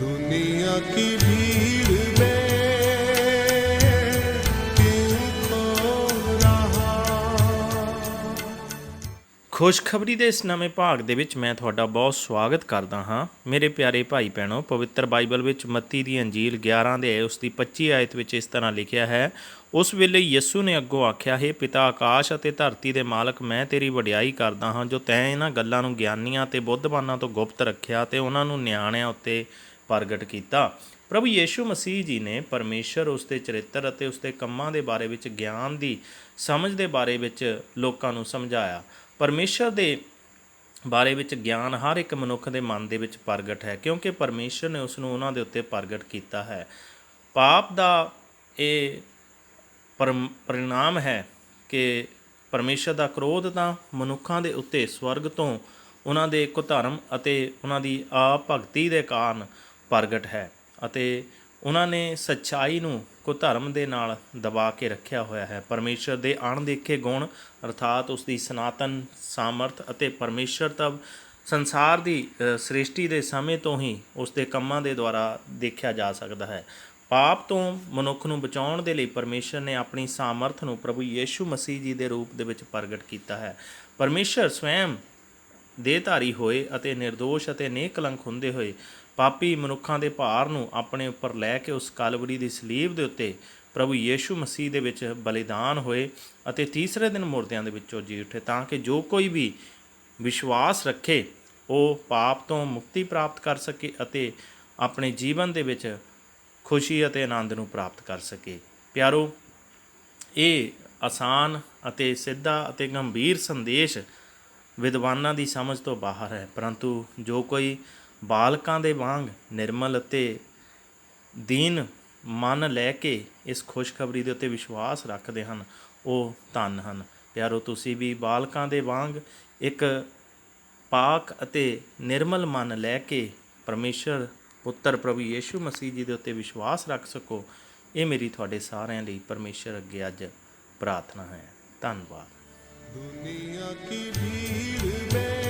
दुनिया की भीड़ में क्यों खो रहा ਖੁਸ਼ਖਬਰੀ ਦੇ ਇਸ ਨਵੇਂ ਭਾਗ ਦੇ ਵਿੱਚ ਮੈਂ ਤੁਹਾਡਾ ਬਹੁਤ ਸਵਾਗਤ ਕਰਦਾ ਹਾਂ ਮੇਰੇ ਪਿਆਰੇ ਭਾਈ ਭੈਣੋ ਪਵਿੱਤਰ ਬਾਈਬਲ ਵਿੱਚ ਮੱਤੀ ਦੀ ਅੰਜੀਲ 11 ਦੇ ਉਸ ਦੀ 25 ਆਇਤ ਵਿੱਚ ਇਸ ਤਰ੍ਹਾਂ ਲਿਖਿਆ ਹੈ ਉਸ ਵੇਲੇ ਯਿਸੂ ਨੇ ਅੱਗੋਂ ਆਖਿਆ ਹੈ ਪਿਤਾ ਆਕਾਸ਼ ਅਤੇ ਧਰਤੀ ਦੇ ਮਾਲਕ ਮੈਂ ਤੇਰੀ ਵਡਿਆਈ ਕਰਦਾ ਹਾਂ ਜੋ ਤੈਂ ਇਹਨਾਂ ਗੱਲਾਂ ਨੂੰ ਗਿਆਨੀਆਂ ਤੇ ਬੁੱਧਵਾਨਾਂ ਤੋਂ ਗੁਪਤ ਰੱਖਿਆ ਤੇ ਉਹਨਾਂ ਨੂੰ ਨਿਆਣਿਆਂ ਉੱਤੇ ਪ੍ਰਗਟ ਕੀਤਾ। ਪ੍ਰਭੂ ਯੀਸ਼ੂ ਮਸੀਹ ਜੀ ਨੇ ਪਰਮੇਸ਼ਰ ਉਸ ਦੇ ਚਰਿੱਤਰ ਅਤੇ ਉਸ ਦੇ ਕੰਮਾਂ ਦੇ ਬਾਰੇ ਵਿੱਚ ਗਿਆਨ ਦੀ ਸਮਝ ਦੇ ਬਾਰੇ ਵਿੱਚ ਲੋਕਾਂ ਨੂੰ ਸਮਝਾਇਆ। ਪਰਮੇਸ਼ਰ ਦੇ ਬਾਰੇ ਵਿੱਚ ਗਿਆਨ ਹਰ ਇੱਕ ਮਨੁੱਖ ਦੇ ਮਨ ਦੇ ਵਿੱਚ ਪ੍ਰਗਟ ਹੈ, ਕਿਉਂਕਿ ਪਰਮੇਸ਼ਰ ਨੇ ਉਸ ਨੂੰ ਉਹਨਾਂ ਦੇ ਉੱਤੇ ਪ੍ਰਗਟ ਕੀਤਾ ਹੈ। ਪਾਪ ਦਾ ਇਹ ਪਰਮ- ਪਰਿਣਾਮ ਹੈ ਕਿ ਪਰਮੇਸ਼ਰ ਦਾ ਕ੍ਰੋਧ ਤਾਂ ਮਨੁੱਖਾਂ ਦੇ ਉੱਤੇ, ਸਵਰਗ ਤੋਂ ਉਹਨਾਂ ਦੇ ਕੁਧਰਮ ਅਤੇ ਉਹਨਾਂ ਦੀ ਆਭਗਤੀ ਦੇ ਕਾਰਨ ਪ੍ਰਗਟ ਹੈ ਅਤੇ ਉਹਨਾਂ ਨੇ ਸੱਚਾਈ ਨੂੰ ਕੁਧਰਮ ਦੇ ਨਾਲ ਦਬਾ ਕੇ ਰੱਖਿਆ ਹੋਇਆ ਹੈ। ਪਰਮੇਸ਼ਰ ਦੇ ਅਣਦੇਖੇ ਗੁਣ ਅਰਥਾਤ ਉਸ ਦੀ ਸਨਾਤਨ ਸਾਮਰਥ ਅਤੇ ਪਰਮੇਸ਼ਰ ਤਬ ਸੰਸਾਰ ਦੀ ਸ੍ਰਿਸ਼ਟੀ ਦੇ ਸਮੇਂ ਤੋਂ ਹੀ ਉਸ ਦੇ ਕੰਮਾਂ ਦੇ ਦੁਆਰਾ ਦੇਖਿਆ ਜਾ ਸਕਦਾ ਹੈ। ਪਾਪ ਤੋਂ ਮਨੁੱਖ ਨੂੰ ਬਚਾਉਣ ਦੇ ਲਈ ਪਰਮੇਸ਼ਰ ਨੇ ਆਪਣੀ ਸਾਮਰਥ ਨੂੰ ਪ੍ਰਭੂ ਯੀਸ਼ੂ ਮਸੀਹ ਜੀ ਦੇ ਰੂਪ ਦੇ ਵਿੱਚ ਪ੍ਰਗਟ ਕੀਤਾ ਹੈ। ਪਰਮੇਸ਼ਰ ਸਵੈਮ ਦੇਹਧਾਰੀ ਹੋਏ ਅਤੇ નિર્ਦੋਸ਼ ਅਤੇ ਨੇਕਲੰਕ ਹੁੰਦੇ ਹੋਏ ਪਾਪੀ ਮਨੁੱਖਾਂ ਦੇ ਭਾਰ ਨੂੰ ਆਪਣੇ ਉੱਪਰ ਲੈ ਕੇ ਉਸ ਕਲਵਰੀ ਦੀ ਸਲੀਬ ਦੇ ਉੱਤੇ ਪ੍ਰਭੂ ਯੀਸ਼ੂ ਮਸੀਹ ਦੇ ਵਿੱਚ ਬਲੀਦਾਨ ਹੋਏ ਅਤੇ ਤੀਸਰੇ ਦਿਨ ਮੁਰਦਿਆਂ ਦੇ ਵਿੱਚੋਂ ਜੀ ਉੱਠੇ ਤਾਂ ਕਿ ਜੋ ਕੋਈ ਵੀ ਵਿਸ਼ਵਾਸ ਰੱਖੇ, ਉਹ ਪਾਪ ਤੋਂ ਮੁਕਤੀ ਪ੍ਰਾਪਤ ਕਰ ਸਕੇ ਅਤੇ ਆਪਣੇ ਜੀਵਨ ਦੇ ਵਿੱਚ ਖੁਸ਼ੀ ਅਤੇ ਆਨੰਦ ਨੂੰ ਪ੍ਰਾਪਤ ਕਰ ਸਕੇ। ਪਿਆਰੋ, ਇਹ ਆਸਾਨ ਅਤੇ ਸਿੱਧਾ ਅਤੇ ਗੰਭੀਰ ਸੰਦੇਸ਼ ਵਿਦਵਾਨਾਂ ਦੀ ਸਮਝ ਤੋਂ ਬਾਹਰ ਹੈ, ਪਰੰਤੂ ਜੋ ਕੋਈ ਬਾਲਕਾਂ ਦੇ ਵਾਂਗ ਨਿਰਮਲ ਅਤੇ ਦੀਨ ਮਨ ਲੈ ਕੇ ਇਸ ਖੁਸ਼ਖਬਰੀ ਦੇ ਉੱਤੇ ਵਿਸ਼ਵਾਸ ਰੱਖਦੇ ਹਨ, ਉਹ ਧਨ ਹਨ। ਪਿਆਰੋ, ਤੁਸੀਂ ਵੀ ਬਾਲਕਾਂ ਦੇ ਵਾਂਗ ਇੱਕ ਪਾਕ ਅਤੇ ਨਿਰਮਲ ਮਨ ਲੈ ਕੇ ਪਰਮੇਸ਼ਰ, ਪੁੱਤਰ ਪ੍ਰਭੂ ਯੇਸ਼ੂ ਮਸੀਹ ਜੀ ਦੇ ਉੱਤੇ ਵਿਸ਼ਵਾਸ ਰੱਖ ਸਕੋ। ਇਹ ਮੇਰੀ ਤੁਹਾਡੇ ਸਾਰਿਆਂ ਲਈ ਪਰਮੇਸ਼ਰ ਅੱਗੇ ਅੱਜ ਪ੍ਰਾਰਥਨਾ ਹੈ। ਧੰਨਵਾਦ। ਦੁਨੀਆ ਕੀ ਭੀੜ